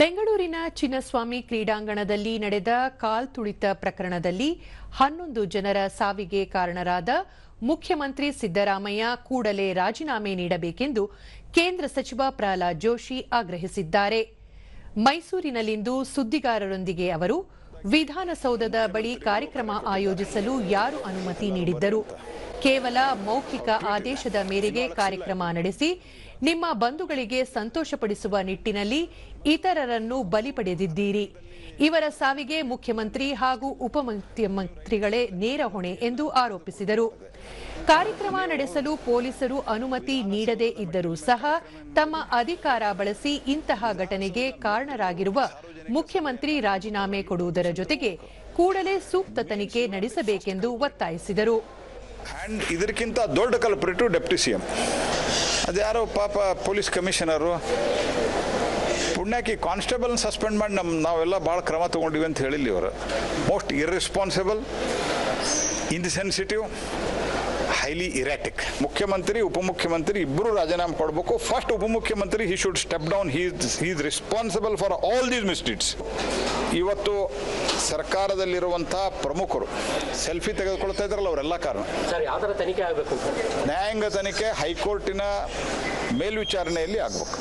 ಬೆಂಗಳೂರಿನ ಚಿನ್ನಸ್ವಾಮಿ ಕ್ರೀಡಾಂಗಣದಲ್ಲಿ ನಡೆದ ಕಾಲ್ತುಳಿತ ಪ್ರಕರಣದಲ್ಲಿ ಹನ್ನೊಂದು ಜನರ ಸಾವಿಗೆ ಕಾರಣರಾದ ಮುಖ್ಯಮಂತ್ರಿ ಸಿದ್ದರಾಮಯ್ಯ ಕೂಡಲೇ ರಾಜೀನಾಮೆ ನೀಡಬೇಕೆಂದು ಕೇಂದ್ರ ಸಚಿವ ಪ್ರಹ್ಲಾದ್ ಜೋಶಿ ಆಗ್ರಹಿಸಿದ್ದಾರೆ. ಮೈಸೂರಿನಲ್ಲಿಂದು ಸುದ್ದಿಗಾರರೊಂದಿಗೆ ಅವರು ವಿಧಾನಸೌಧದ ಬಳಿ ಕಾರ್ಯಕ್ರಮ ಆಯೋಜಿಸಲು ಯಾರು ಅನುಮತಿ ನೀಡಿದ್ದರು? ಕೇವಲ ಮೌಖಿಕ ಆದೇಶದ ಮೇರೆಗೆ ಕಾರ್ಯಕ್ರಮ ನಡೆಸಿ ನಿಮ್ಮ ಬಂಧುಗಳಿಗೆ ಸಂತೋಷಪಡಿಸುವ ನಿಟ್ಟಿನಲ್ಲಿ ಇತರರನ್ನು ಬಲಿ ಪಡೆದಿದ್ದೀರಿ. ಇವರ ಸಾವಿಗೆ ಮುಖ್ಯಮಂತ್ರಿ ಹಾಗೂ ಉಪಮುಖ್ಯಮಂತ್ರಿಗಳೇ ನೇರ ಹೊಣೆ ಎಂದು ಆರೋಪಿಸಿದರು. ಕಾರ್ಯಕ್ರಮ ನಡೆಸಲು ಪೊಲೀಸರು ಅನುಮತಿ ನೀಡದೇ ಇದ್ದರೂ ಸಹ ತಮ್ಮ ಅಧಿಕಾರ ಬಳಸಿ ಇಂತಹ ಘಟನೆಗೆ ಕಾರಣರಾಗಿರುವ ಮುಖ್ಯಮಂತ್ರಿ ರಾಜೀನಾಮೆ ಕೊಡುವುದರ ಜೊತೆಗೆ ಕೂಡಲೇ ಸೂಕ್ತ ತನಿಖೆ ನಡೆಸಬೇಕೆಂದು ಒತ್ತಾಯಿಸಿದರು. ಆ್ಯಂಡ್ ಇದಕ್ಕಿಂತ ದೊಡ್ಡ ಕಲ್ಪ್ರೇಟು ಡೆಪ್ಟಿ ಸಿ ಎಂ ಅದ್ಯಾರೋ ಪಾಪ ಪೊಲೀಸ್ ಕಮಿಷನರು ಪುಣ್ಯಕ್ಕೆ ಕಾನ್ಸ್ಟೇಬಲ್ನ ಸಸ್ಪೆಂಡ್ ಮಾಡಿ ನಮ್ಮ ನಾವೆಲ್ಲ ಭಾಳ ಕ್ರಮ ತೊಗೊಂಡಿವಿ ಅಂತ ಹೇಳಿಲ್ಲ ಇವರು. Most irresponsible insensitive highly erratic ಮುಖ್ಯಮಂತ್ರಿ ಉಪಮುಖ್ಯಮಂತ್ರಿ ಇಬ್ಬರು ರಾಜೀನಾಮೆ ಕೊಡಬೇಕು. ಫಸ್ಟ್ ಉಪಮುಖ್ಯಮಂತ್ರಿ he should step down is responsible for all these mistakes ಇವತ್ತು ಸರ್ಕಾರದಲ್ಲಿರುವಂತಹ ಪ್ರಮುಖರು ಸೆಲ್ಫಿ ತೆಗೆದುಕೊಳ್ತಾ ಇದ್ರಲ್ಲ ಅವರೆಲ್ಲ ಕಾರಣ. ನ್ಯಾಯಾಂಗ ತನಿಖೆ ಹೈಕೋರ್ಟಿನ ಮೇಲ್ವಿಚಾರಣೆಯಲ್ಲಿ ಆಗಬೇಕು.